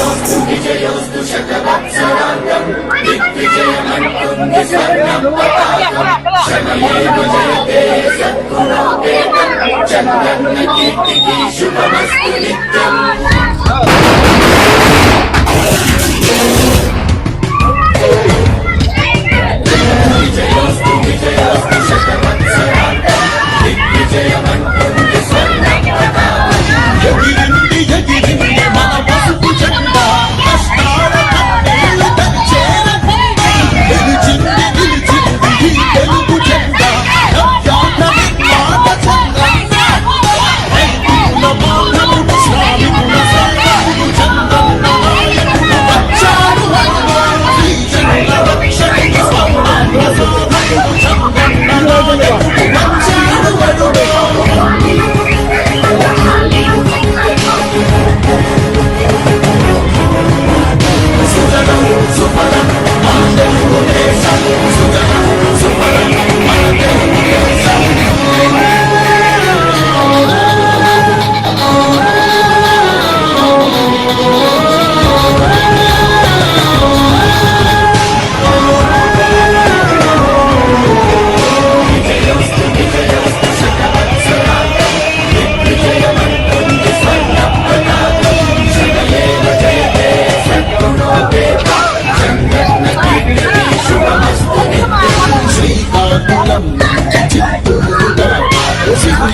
யோஸ்து விஜயோஸ்து சதவத்சராங்கம் திக்விஜயமன்குந்தி ஸ்வர்ணம் பதாகம் சந்திரன் கீர்த்திகி சுபமஸ்து நித்யம்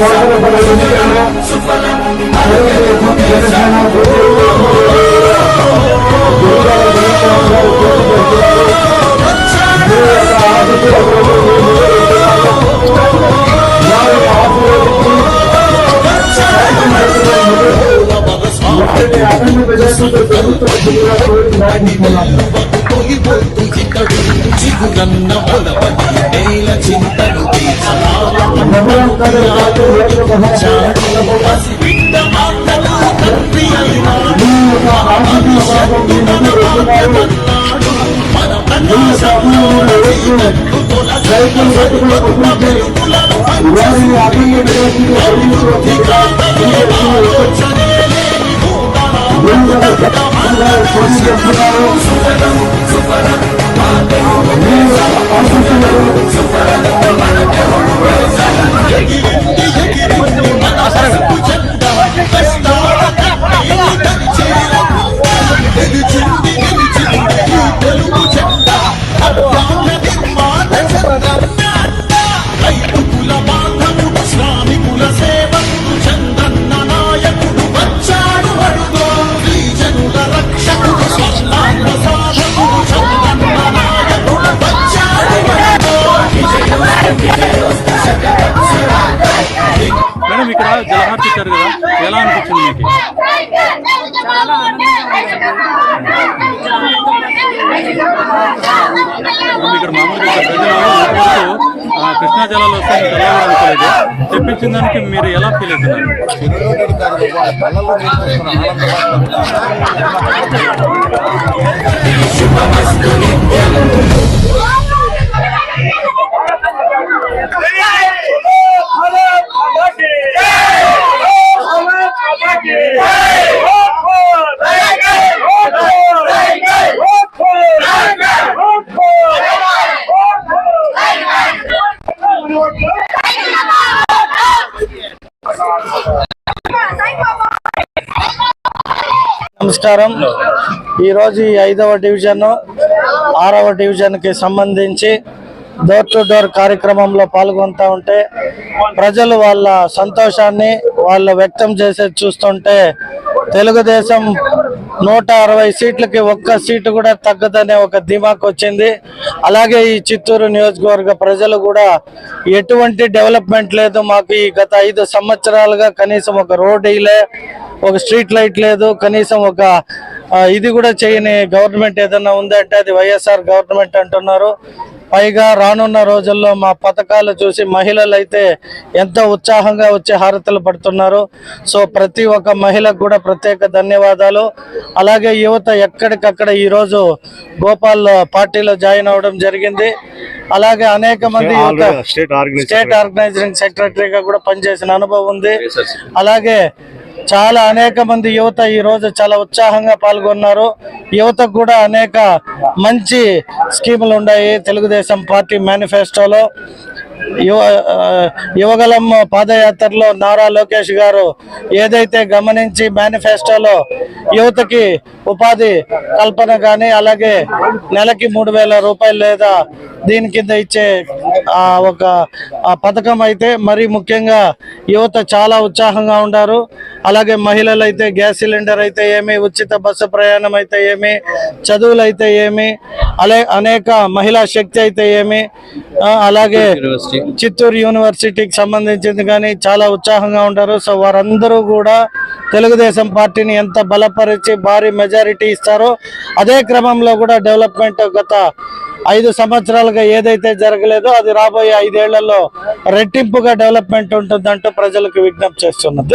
pode నేల చింతను పసిబిడ్డ మాటలు తండ్రి మేడం ఇక్కడ జలహార్ ఇచ్చారు కదా ఎలా అనిపించింది మీకు? ఇక్కడ మామూలుగా ప్రజలు కృష్ణా జలాలు వస్తే తెల్లవారు అనుకోలేదు. తెప్పించిన దానికి మీరు ఎలా ఫీల్ అవుతున్నారు? నమస్కారం. ఈరోజు ఈ ఐదవ డివిజన్ ఆరవ డివిజన్కి సంబంధించి డోర్ టు డోర్ కార్యక్రమంలో పాల్గొంటా ఉంటే ప్రజలు వాళ్ళ సంతోషాన్ని వాళ్ళు వ్యక్తం చేసేది చూస్తుంటే తెలుగుదేశం నూట అరవై సీట్లకి ఒక్క సీటు కూడా తగ్గదనే ఒక ధీమాకు వచ్చింది. అలాగే ఈ చిత్తూరు నియోజకవర్గ ప్రజలు కూడా ఎటువంటి డెవలప్మెంట్ లేదు. మాకు ఈ గత ఐదు సంవత్సరాలుగా కనీసం ఒక రోడ్ వేయలే ఒక స్ట్రీట్ లైట్ లేదు. కనీసం ఒక ఇది కూడా చేయని గవర్నమెంట్ ఏదైనా ఉందంటే అది వైఎస్ఆర్ గవర్నమెంట్ అంటున్నారు. పైగా రానున్న రోజుల్లో మా పథకాలు చూసి మహిళలు అయితే ఎంతో ఉత్సాహంగా వచ్చి హారతలు పడుతున్నారు. సో ప్రతి ఒక్క మహిళకు కూడా ప్రత్యేక ధన్యవాదాలు. అలాగే యువత ఎక్కడికక్కడ ఈరోజు గోపాల్ పార్టీలో జాయిన్ అవ్వడం జరిగింది. అలాగే అనేక మంది యువత స్టేట్ ఆర్గనైజ్ స్టేట్ ఆర్గనైజింగ్ సెక్రటరీగా కూడా పనిచేసిన అనుభవం ఉంది. అలాగే చాలా అనేక మంది యువత ఈ రోజు చాలా ఉత్సాహంగా పాల్గొన్నారు. యువతకు కూడా అనేక మంచి స్కీములు ఉన్నాయి. తెలుగుదేశం పార్టీ మేనిఫెస్టోలో యువ యువగలం పాదయాత్రలో నారా లోకేష్ గారు ఏదైతే గమనించి మేనిఫెస్టోలో యువతకి ఉపాధి కల్పన కానీ అలాగే నెలకి మూడు వేల రూపాయలు లేదా దీని కింద ఇచ్చే ఒక పథకం అయితే మరి ముఖ్యంగా యువత చాలా ఉత్సాహంగా ఉన్నారు అలాగే మహిళలు అయితే గ్యాస్ సిలిండర్ అయితే ఏమి ఉచిత బస్సు ప్రయాణం అయితే ఏమి చదువులు అయితే ఏమి అలే అనేక మహిళా శక్తి అయితే ఏమి అలాగే అలాగే చిత్తూరు యూనివర్సిటీకి సంబంధించింది కానీ చాలా ఉత్సాహంగా ఉంటారు. సో వారందరూ కూడా తెలుగుదేశం పార్టీని ఎంత బలపరిచి భారీ మెజారిటీ ఇస్తారో అదే క్రమంలో కూడా డెవలప్మెంట్ గత ఐదు సంవత్సరాలుగా ఏదైతే జరగలేదో అది రాబోయే ఐదేళ్ళలో రెట్టింపుగా డెవలప్మెంట్ ఉంటుందంటూ ప్రజలకు విజ్ఞప్తి చేస్తున్నారు.